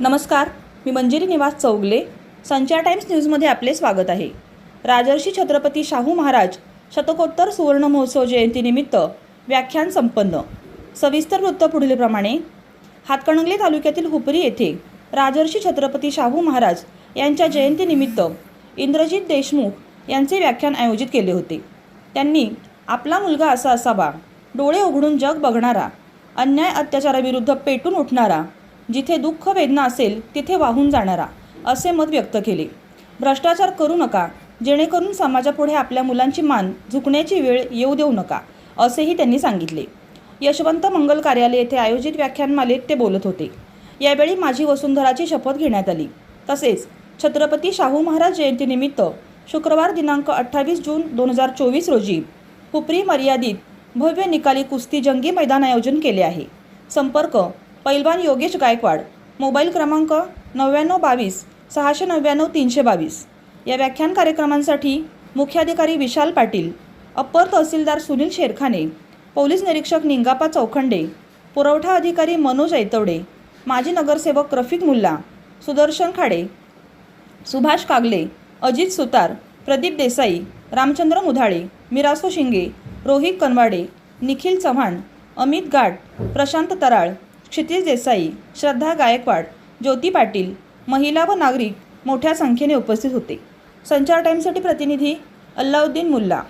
नमस्कार मी मंजिरी निवास चौगले संचार टाइम्स न्यूजमध्ये आपले स्वागत आहे. राजर्षी छत्रपती शाहू महाराज शतकोत्तर सुवर्ण महोत्सव जयंतीनिमित्त व्याख्यान संपन्न. सविस्तर वृत्त पुढीलप्रमाणे हातकणंगले तालुक्यातील हुपरी येथे राजर्षी छत्रपती शाहू महाराज यांच्या जयंतीनिमित्त इंद्रजित देशमुख यांचे व्याख्यान आयोजित केले होते. त्यांनी आपला मुलगा असा असावा डोळे उघडून जग बघणारा अन्याय अत्याचाराविरुद्ध पेटून उठणारा जिथे दुःख वेदना असेल तिथे वाहून जाणारा असे मत व्यक्त केले. भ्रष्टाचार करू नका जेणेकरून समाजापुढे आपल्या मुलांची मान झुकण्याची वेळ येऊ देऊ नका असेही त्यांनी सांगितले. यशवंत मंगल कार्यालय येथे आयोजित व्याख्यानमालेत ते बोलत होते. यावेळी माझी वसुंधराची शपथ घेण्यात आली. तसेच छत्रपती शाहू महाराज जयंतीनिमित्त शुक्रवार दिनांक अठ्ठावीस जून दोन हजार चोवीस रोजी हुपरी मर्यादित भव्य निकाली कुस्ती जंगी मैदान आयोजन केले आहे. संपर्क पैलवान योगेश गायकवाड. मोबाईल क्रमांक नव्याण्णव बावीस सहाशे नव्याण्णव तीनशे बावीस. या व्याख्यान कार्यक्रमांसाठी मुख्याधिकारी विशाल पाटील अप्पर तहसीलदार सुनील शेरखाने पोलीस निरीक्षक निंगापा चौखंडे पुरवठा अधिकारी मनोज ऐतवडे माजी नगरसेवक रफिक मुल्ला सुदर्शन खाडे सुभाष कागले अजित सुतार प्रदीप देसाई रामचंद्र मुधाळे मिरासो शिंगे रोहित कनवाडे निखिल चव्हाण अमित गाठ प्रशांत तराळ क्षितिज देसाई श्रद्धा गायकवाड ज्योती पाटील महिला व नागरिक मोठ्या संख्येने उपस्थित होते. संचार टाईमसाठी प्रतिनिधी अल्लाउद्दीन मुल्ला.